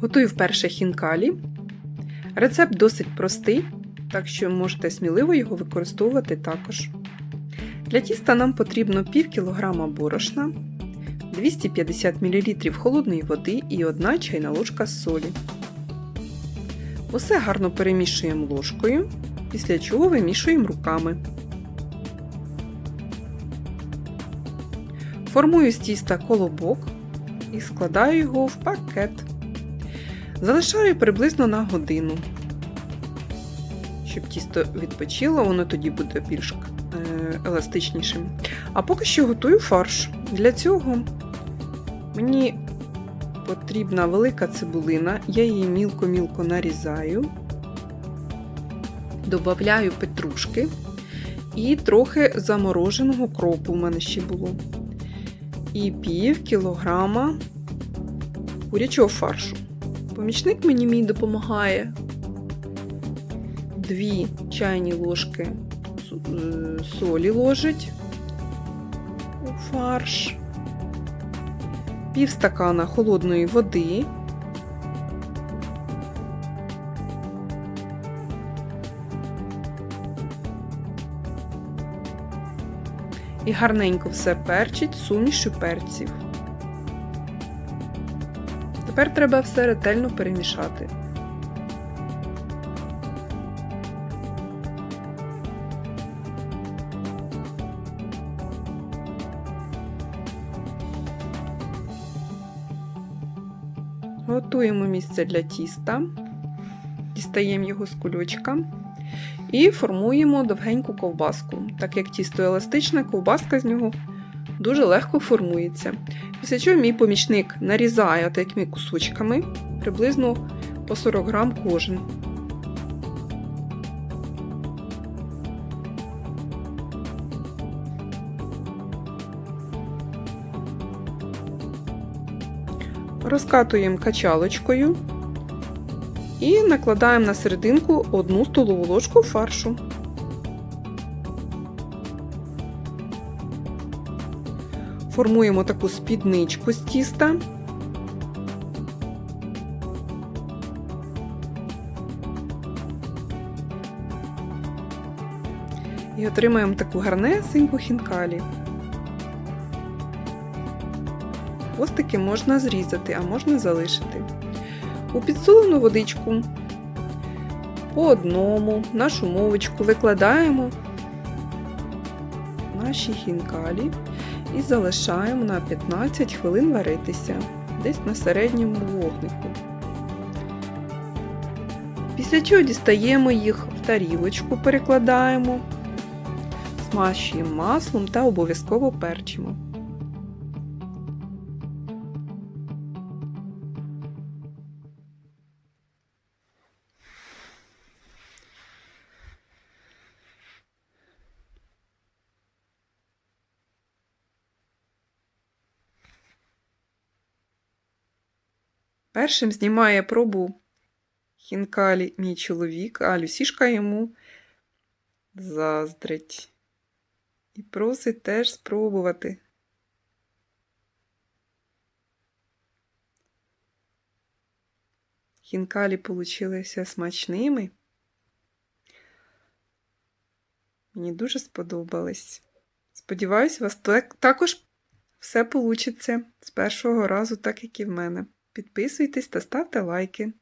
Готую вперше хінкалі. Рецепт досить простий, так що можете сміливо його використовувати також. Для тіста нам потрібно пів кілограма борошна, 250 мл холодної води і 1 чайна ложка солі. Усе гарно перемішуємо ложкою, після чого вимішуємо руками. Формую з тіста колобок і складаю його в пакет. Залишаю приблизно на годину. Щоб тісто відпочило, воно тоді буде більш е, еластичнішим. А поки що готую фарш. Для цього мені потрібна велика цибулина, я її мілко-мілко нарізаю, додаю петрушки і трохи замороженого кропу в мене ще було. І пів кілограма курячого фаршу. Помічник мені мій допомагає. Дві чайні ложки е, солі ложить у фарш, пів стакана холодної води. І гарненько все перчить сумішю перців. Тепер треба все ретельно перемішати. Готуємо місце для тіста, дістаємо його з кульочка і формуємо довгеньку ковбаску. Так як тісто еластичне, ковбаска з нього дуже легко формується. Після чого мій помічник нарізає такими кусочками приблизно по 40 грам кожен. Розкатуємо качалочкою і накладаємо на серединку одну столову ложку фаршу. Формуємо таку спідничку з тіста. І отримаємо таку гарнесеньку хінкалі. Хвостики можна зрізати, а можна залишити. У підсолену водичку по одному нашу мовочку викладаємо наші хінкалі і залишаємо на 15 хвилин варитися десь на середньому вогнику. Після чого дістаємо їх в тарілочку, перекладаємо, смащуємо маслом та обов'язково перчимо. Першим знімає пробу хінкалі мій чоловік, а Люсішка йому заздрить. І просить теж спробувати. Хінкалі получилися смачними. Мені дуже сподобались. Сподіваюсь, у вас також все вийде з першого разу, так як і в мене. Підписуйтесь та ставте лайки.